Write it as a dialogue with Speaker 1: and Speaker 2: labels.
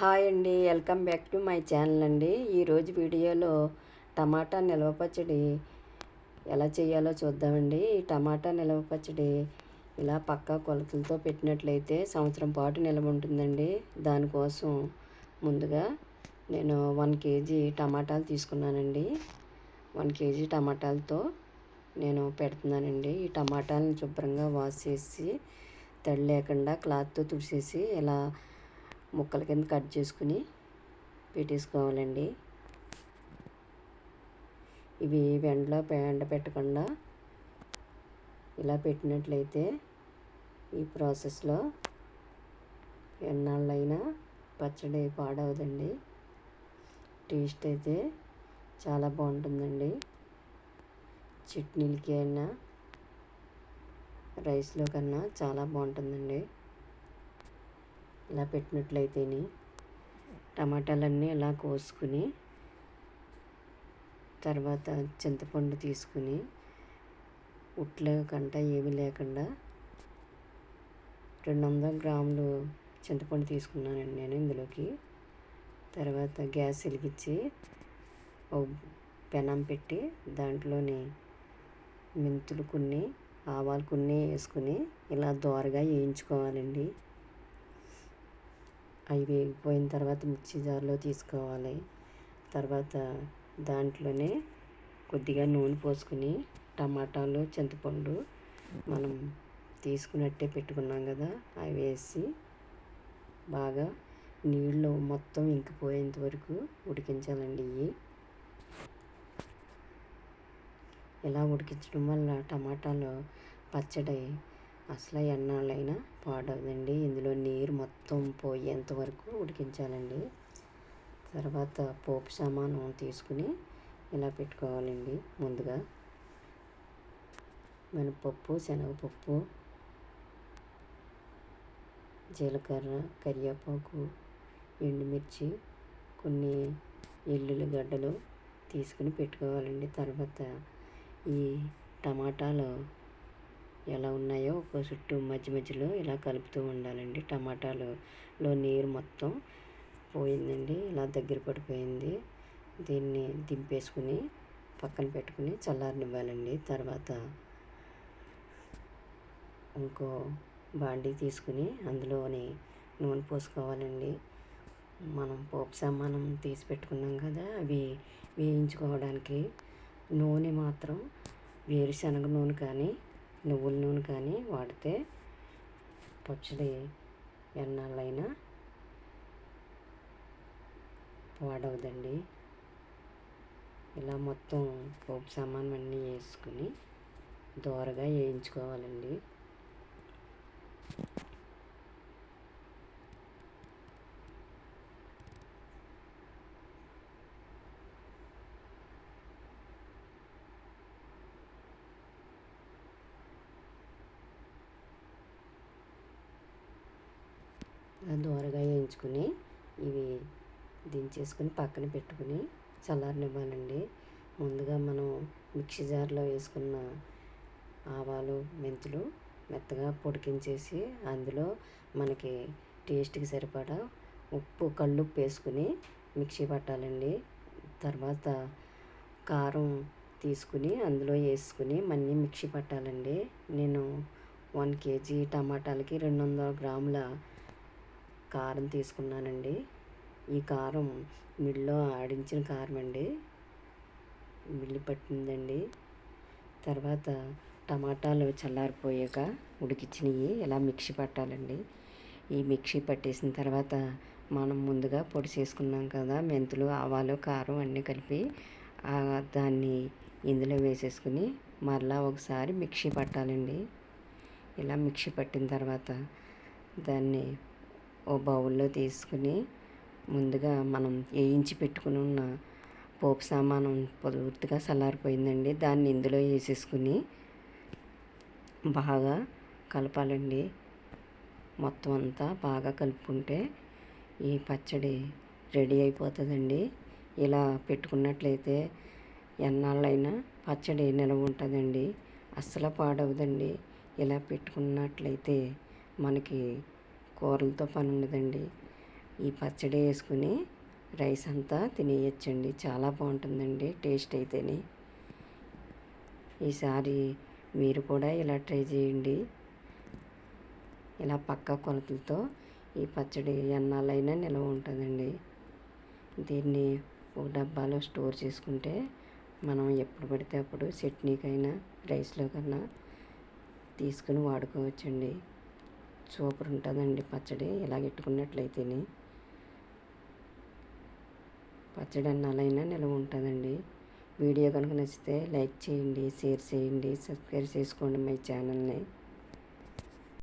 Speaker 1: Hi అండి welcome back to my channel అండి. ఈరోజు వీడియోలో టమాటా నిల్వ పచ్చడి ఎలా చేయాలో చూద్దామండి. ఈ టమాటా నిల్వ పచ్చడి ఇలా పక్కా కొలతలతో పెట్టినట్లయితే సంవత్సరం పాటు నిల్వ ఉంటుందండి. దానికోసం ముందుగా నేను వన్ కేజీ టమాటాలు తీసుకున్నానండి. వన్ కేజీ టమాటాలతో నేను పెడుతున్నానండి. ఈ టమాటాలను శుభ్రంగా వాష్ చేసి తడి లేకుండా క్లాత్తో తుడిచేసి ఇలా ముక్కల కింద కట్ చేసుకుని పెట్టేసుకోవాలండి. ఇవి ఎండలో ఎండ పెట్టకుండా ఇలా పెట్టినట్లయితే ఈ ప్రాసెస్లో ఎన్నాళ్ళైనా పచ్చడి పాడవదండి. టేస్ట్ అయితే చాలా బాగుంటుందండి. చట్నీలకి అయినా రైస్లో కన్నా చాలా బాగుంటుందండి. ఇలా పెట్టినట్లయితేని టమాటాలన్నీ ఇలా కోసుకుని తర్వాత చింతపండు తీసుకుని ఉట్లు కంట ఏమీ లేకుండా రెండు వందల గ్రాములు చింతపండు తీసుకున్నానండి నేను ఇందులోకి. తర్వాత గ్యాస్ వెలిగించి ఓ పెనం పెట్టి దాంట్లోని మెంతులు కొన్ని ఆవాలు కొన్ని వేసుకుని ఇలా దోరగా వేయించుకోవాలండి. అవి వేగిపోయిన తర్వాత మిక్సీ జార్లో తీసుకోవాలి. తర్వాత దాంట్లోనే కొద్దిగా నూనె పోసుకుని టమాటాలు చింతపండు మనం తీసుకున్నట్టే పెట్టుకున్నాం కదా అవి వేసి బాగా నీళ్ళు మొత్తం ఇంకిపోయేంత వరకు ఉడికించాలండి ఇవి. ఇలా ఉడికించడం వల్ల టమాటాలు పచ్చడి అసలు ఎన్నాళ్ళైనా పాడవదండి. ఇందులో నీరు మొత్తం పోయేంత వరకు ఉడికించాలండి. తర్వాత పోపు సామాను తీసుకుని ఇలా పెట్టుకోవాలండి ముందుగా. మినపప్పు శనగపప్పు జీలకర్ర కరివేపాకు ఎండుమిర్చి కొన్ని ఎల్లుల్లి గడ్డలు తీసుకుని పెట్టుకోవాలండి. తర్వాత ఈ టమాటాలు ఎలా ఉన్నాయో ఒక చుట్టూ మధ్య మధ్యలో ఇలా కలుపుతూ ఉండాలండి. టమాటాలులో నీరు మొత్తం పోయిందండి. ఇలా దగ్గర పడిపోయింది. దీన్ని దింపేసుకుని పక్కన పెట్టుకుని చల్లారనివ్వాలండి. తర్వాత ఇంకో బాండీ తీసుకుని అందులోని నూనె పోసుకోవాలండి. మనం పోపు సామానం తీసి పెట్టుకున్నాం కదా అవి వేయించుకోవడానికి నూనె మాత్రం వేరుశనగ నూనె కానీ నువ్వుల నూనె కానీ వాడితే పచ్చడి ఎన్నాళ్ళైనా వాడవదండి. ఇలా మొత్తం పోపు సామాన్ అన్నీ వేసుకుని దోరగా వేయించుకోవాలండి. దోరగా వేయించుకుని ఇవి దించేసుకుని పక్కన పెట్టుకుని చల్లారనివ్వాలండి. ముందుగా మనం మిక్సీ జార్లో వేసుకున్న ఆవాలు మెంతులు మెత్తగా పొడికించేసి అందులో మనకి టేస్ట్కి సరిపడా ఉప్పు కళ్ళుప్పు వేసుకుని మిక్సీ పట్టాలండి. తర్వాత కారం తీసుకుని అందులో వేసుకుని మళ్ళీ మిక్సీ పట్టాలండి. నేను వన్ కేజీ టమాటాలకి రెండు వందల గ్రాముల కారం తీసుకున్నానండి. ఈ కారం మిల్లో ఆడించిన కారం అండి మిల్లి పట్టిందండి. తర్వాత టమాటాలు చల్లారిపోయాక ఉడికిచ్చినవి ఇలా మిక్సీ పట్టాలండి. ఈ మిక్సీ పట్టేసిన తర్వాత మనం ముందుగా పొడి చేసుకున్నాం కదా మెంతులు ఆవాలు కారం అన్నీ కలిపి దాన్ని ఇందులో వేసేసుకుని మరలా ఒకసారి మిక్సీ పట్టాలండి. ఇలా మిక్సీ పట్టిన తర్వాత దాన్ని ఓ బౌల్లో తీసుకుని ముందుగా మనం వేయించి పెట్టుకుని ఉన్న పోపు సామానం పూర్తిగా చల్లారిపోయిందండి. దాన్ని ఇందులో వేసేసుకుని బాగా కలపాలండి. మొత్తం అంతా బాగా కలుపుకుంటే ఈ పచ్చడి రెడీ అయిపోతుందండి. ఇలా పెట్టుకున్నట్లయితే ఎన్నాళ్ళైనా పచ్చడి నిలవ ఉంటుందండి. అస్సలు పాడవదండి. ఇలా పెట్టుకున్నట్లయితే మనకి కూరలతో పని ఉండదండి ఈ పచ్చడి వేసుకుని రైస్ అంతా తినేయచ్చండి. చాలా బాగుంటుందండి టేస్ట్ అయితేనే. ఈసారి మీరు కూడా ఇలా ట్రై చేయండి. ఇలా పక్క కొలతలతో ఈ పచ్చడి ఎన్నాళ్ళైనా నిల్వ ఉంటుందండి. దీన్ని ఒక డబ్బాలో స్టోర్ చేసుకుంటే మనం ఎప్పుడు పడితే అప్పుడు చట్నీకైనా రైస్లో కన్నా తీసుకుని వాడుకోవచ్చండి. సూపర్ ఉంటుందండి పచ్చడి. ఇలా పెట్టుకున్నట్లయితేనే. పచ్చడి అన్నాలైనా నిల్వ ఉంటుందండి. వీడియో కనుక నచ్చితే లైక్ చేయండి షేర్ చేయండి సబ్స్క్రైబ్ చేసుకోండి మై ఛానల్ని.